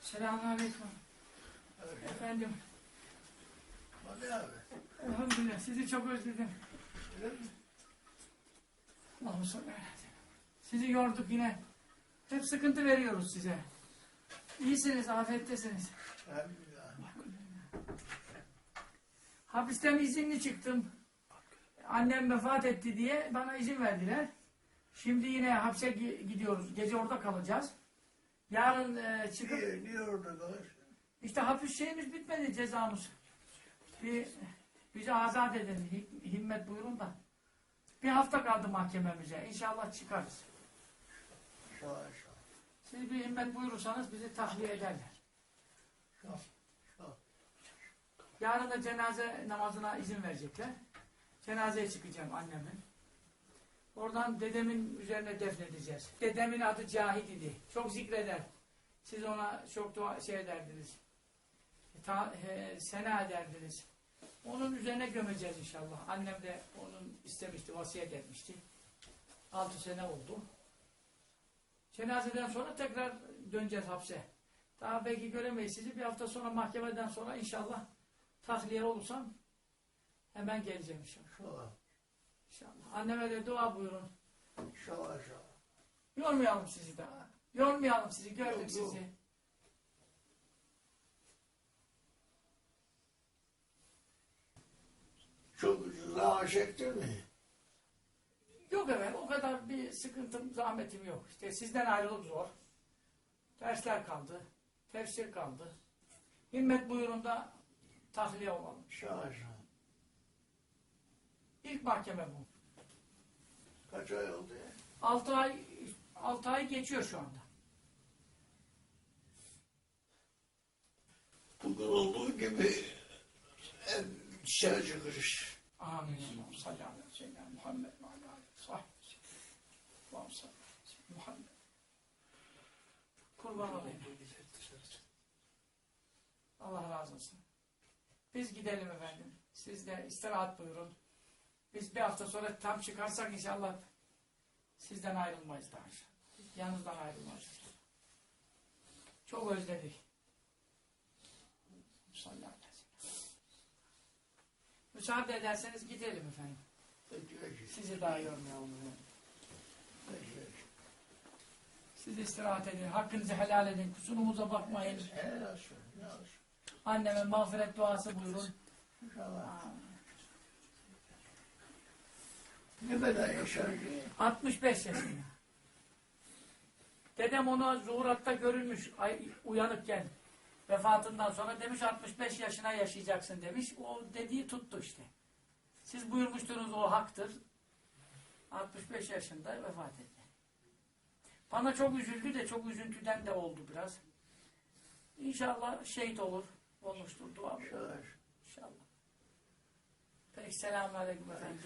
Selamünaleyküm. Efendim, Ali abi. elhamdülillah sizi çok özledim. Öyle mi? Allah'ım. Sizi yorduk yine. Hep sıkıntı veriyoruz size. İyisiniz. Elhamdülillah. Hapisten izinli çıktım. Annem vefat etti diye bana izin verdiler. Şimdi yine hapse gi- gidiyoruz. Gece orada kalacağız. Yarın e, çıkıp Niye, niye orada kalır? İşte hapis şeyimiz bitmedi cezamız. Bir, bizi azat edin. hi- Himmet buyurun da. Bir hafta kaldı mahkememize. İnşallah çıkarız. İnşallah. Siz bir himmet buyurursanız bizi tahliye ederler. İnşallah. Yarın da cenaze namazına izin verecekler. Cenazeye çıkacağım annemin. Oradan dedemin üzerine defnedeceğiz. Dedemin adı Cahit idi. Çok zikreder. Siz ona çok dua şey ederdiniz. Ta, e, sena ederdiniz. Onun üzerine gömeceğiz inşallah. Annem de onun istemişti, vasiyet etmişti. Altı sene oldu. Cenazeden sonra tekrar döneceğiz hapse. Daha belki göremeyiz sizi. Bir hafta sonra mahkemeden sonra inşallah tahliye olursam hemen geleceğim inşallah. İnşallah. İnşallah. Anneme de dua buyurun. İnşallah inşallah. Yormayalım sizi daha. Yormayalım sizi. Gördük Yok, yok. sizi. Çok ucuza çektin mi? Yok evet o kadar bir sıkıntım, zahmetim yok. İşte sizden ayrılık zor. Dersler kaldı. Tefsir kaldı. Himmet buyurun da tahliye olalım. İnşallah. İlk mahkeme bu. Kaç ay oldu ya? 6 ay 6 ay geçiyor şu anda. Bugün olduğu gibi en dışarı çıkış. Amin. Allah'ım salli ala seyyidina Muhammed ve ala alihi ve sahbihi. Allah'ım salli ala Muhammed. Kurban olayım. Allah razı olsun. Biz gidelim efendim. Siz de istirahat buyurun. Biz bir hafta sonra tam çıkarsak inşallah sizden ayrılmayız daha. Yanınızdan ayrılmayız. Çok özledik. Müsaade ederseniz gidelim efendim. Sizi daha yormayalım. Siz istirahat edin. Hakkınızı helal edin. Kusurumuza bakmayın. Anneme mağfiret duası buyurun. İnşallah. Ne kadar yaşar ki? 65 yaşında. Dedem ona zuhuratta görülmüş ay, uyanıkken vefatından sonra demiş 65 yaşına yaşayacaksın demiş. O dediği tuttu işte. Siz buyurmuştunuz o haktır. 65 yaşında vefat etti. Bana çok üzüldü de çok üzüntüden de oldu biraz. İnşallah şehit olur. Olmuştur dua. İnşallah. İnşallah. Peki selamünaleyküm efendim.